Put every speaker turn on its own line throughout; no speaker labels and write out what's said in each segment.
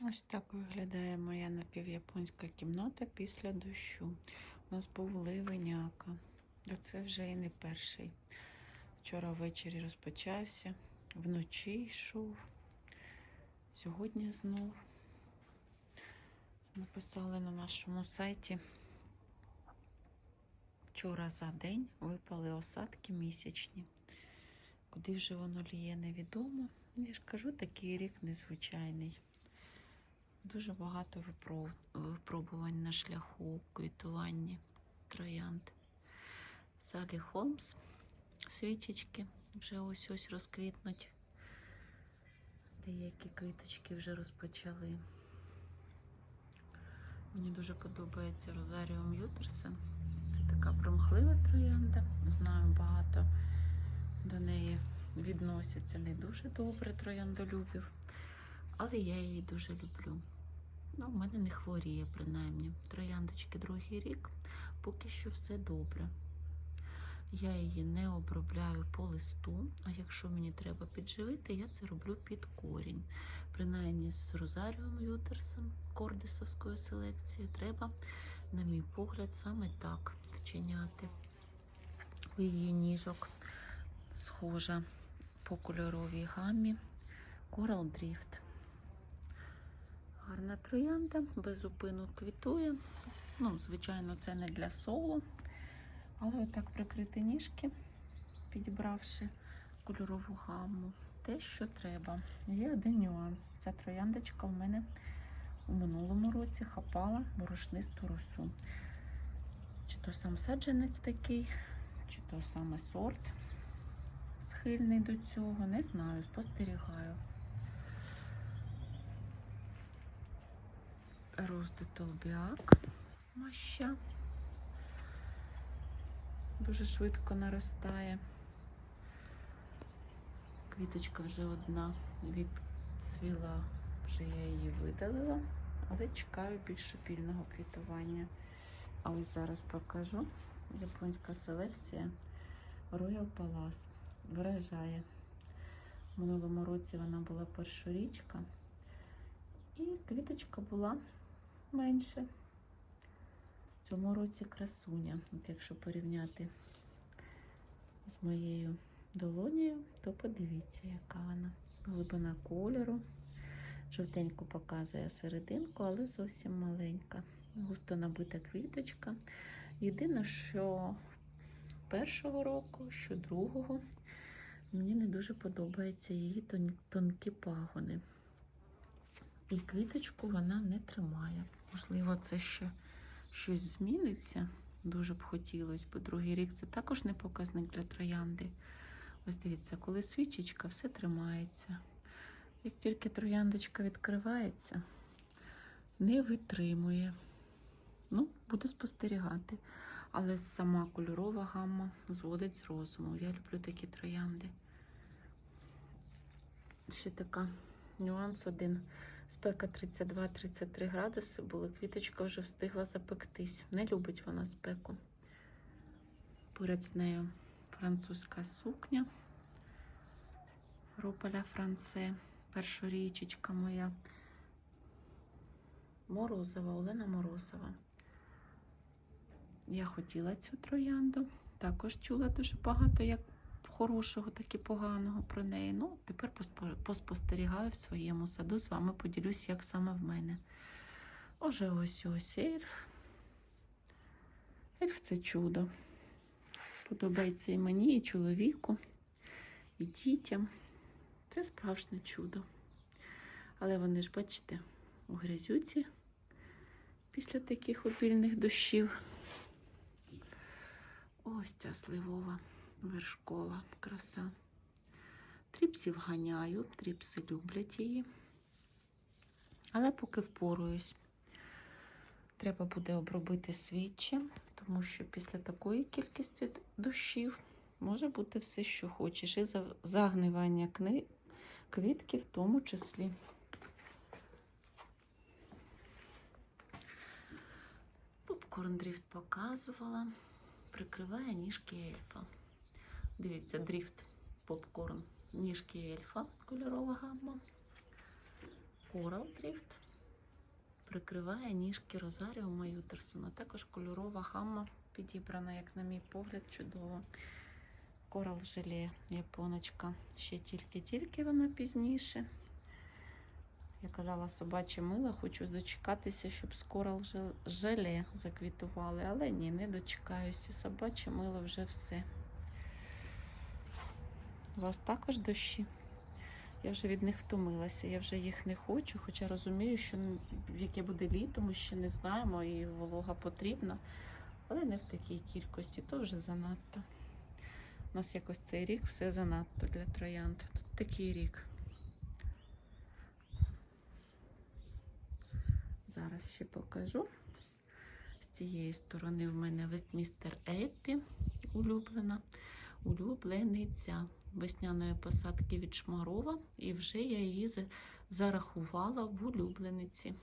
Ось так виглядає моя напівяпонська кімната після дощу. У нас був ливеняка. Це вже і не перший. Вчора ввечері розпочався, вночі йшов. Сьогодні знов написали на нашому сайті. Вчора за день випали осадки місячні. Куди вже воно ліє, невідомо. Я ж кажу, такий рік незвичайний. Дуже багато випробувань на шляху квітування троянд. Салі Холмс, свічечки вже ось ось розквітнуть. Деякі квіточки вже розпочали. Мені дуже подобається Розаріум Ютерсен. Це така примхлива троянда. Знаю, багато до неї відносяться не дуже добре трояндолюбів, але я її дуже люблю. Ну, в мене не хворіє, принаймні. Трояндочки другий рік, поки що все добре. Я її не обробляю по листу, а якщо мені треба підживити, я це роблю під корінь. Принаймні з Розаріум Ютерсом, кордисовською селекцією, треба, на мій погляд, саме так вчиняти. У її ніжок схожа по кольоровій гамі Coral Drift. Гарна троянда, без зупину квітує. Ну, звичайно, це не для соло. Але отак прикрити ніжки, підібравши кольорову гамму. Те, що треба. Є один нюанс. Ця трояндочка в мене у минулому році хапала борошнисту росу. Чи то сам саджанець такий, чи то саме сорт схильний до цього, не знаю, спостерігаю. Роздитолбіак маща. Дуже швидко наростає. Квіточка вже одна відцвіла, вже я її видалила, але чекаю більш шупільного квітування. А ось зараз покажу японська селекція Royal Palace. Вражає. В минулому році вона була першорічка, і квіточка була менше. В цьому році красуня. От якщо порівняти з моєю долонею, то подивіться, яка вона. Глибина кольору. Жовтенько показує серединку, але зовсім маленька. Густо набита квіточка. Єдине, що першого року, що другого, мені не дуже подобаються її тон- тонкі пагони. І квіточку вона не тримає. Можливо, це ще щось зміниться. Дуже б хотілося, бо другий рік це також не показник для троянди. Ось дивіться, коли свічечка, все тримається. Як тільки трояндочка відкривається, не витримує. Ну, буду спостерігати. Але сама кольорова гамма зводить з розуму. Я люблю такі троянди. Ще така нюанс один. Спека 32-33 градуси були. Квіточка вже встигла запектись. Не любить вона спеку. Поряд з нею французька сукня. Рополя Франце. Першорічечка моя. Морозова, Олена Морозова. Я хотіла цю троянду. Також чула дуже багато як хорошого, так і поганого про неї. Ну, тепер поспостерігаю в своєму саду. З вами поділюсь, як саме в мене. Уже ось ось ельф. Ельф це чудо. Подобається і мені, і чоловіку, і дітям. Це справжнє чудо. Але вони ж, бачите, у грязюці після таких обільних дощів. Ось ця сливова вершкова краса. Тріпсів ганяю, тріпси люблять її. Але поки впоруюсь. Треба буде обробити свіччям, тому що після такої кількості дощів може бути все, що хочеш. І загнивання квітки в тому числі. Попкорн дріфт показувала. Прикриває ніжки ельфа. Дивіться, дріфт, попкорн, ніжки ельфа, кольорова гамма. Корал дріфт, Прикриває ніжки Розаріо Маютерсона. Також кольорова гамма підібрана, як на мій погляд, чудово. Корал желе японочка. Ще тільки-тільки вона пізніше. Я казала собаче мило, хочу дочекатися, щоб з корал желе заквітували. Але ні, не дочекаюся. Собаче мило вже все. У вас також дощі? Я вже від них втомилася, я вже їх не хочу, хоча розумію, що в яке буде літо, ми ще не знаємо, і волога потрібна, але не в такій кількості, то вже занадто. У нас якось цей рік все занадто для троянд. Тут такий рік. Зараз ще покажу. З цієї сторони в мене Вестмістер Еппі улюблена, улюблениця весняної посадки від Шмарова, і вже я її зарахувала в улюблениці.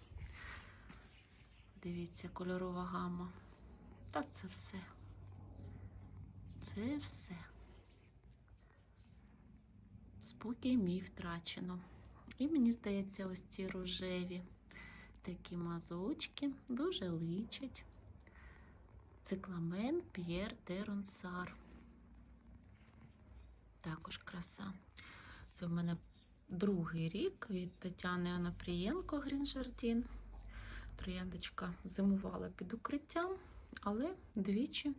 Дивіться, кольорова гама. Та це все. Це все. Спокій мій втрачено. І мені здається, ось ці рожеві такі мазочки дуже личать. Цикламен П'єр де Ронсар. Також краса. Це в мене другий рік від Тетяни Онопрієнко Грінжардін. Трояндочка зимувала під укриттям, але двічі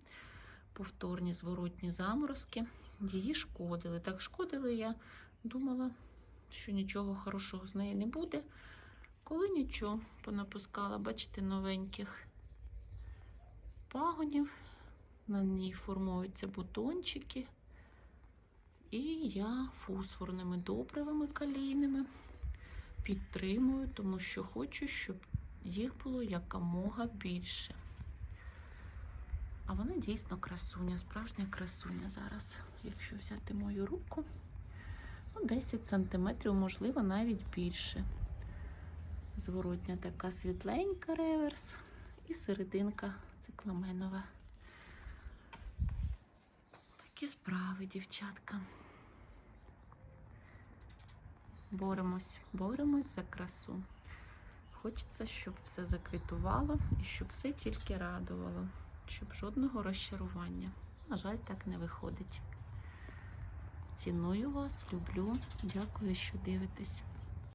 повторні зворотні заморозки її шкодили. Так шкодили, я думала, що нічого хорошого з неї не буде. Коли нічого понапускала, бачите, новеньких пагонів, на ній формуються бутончики. І я фосфорними добривами калійними підтримую, тому що хочу, щоб їх було якомога більше. А вона дійсно красуня, справжня красуня зараз. Якщо взяти мою руку, ну, 10 сантиметрів, можливо, навіть більше. Зворотня така світленька реверс і серединка цикламенова. Такі справи, дівчатка. Боремось, боремось за красу. Хочеться, щоб все заквітувало і щоб все тільки радувало, щоб жодного розчарування. На жаль, так не виходить. Ціную вас, люблю. Дякую, що дивитесь.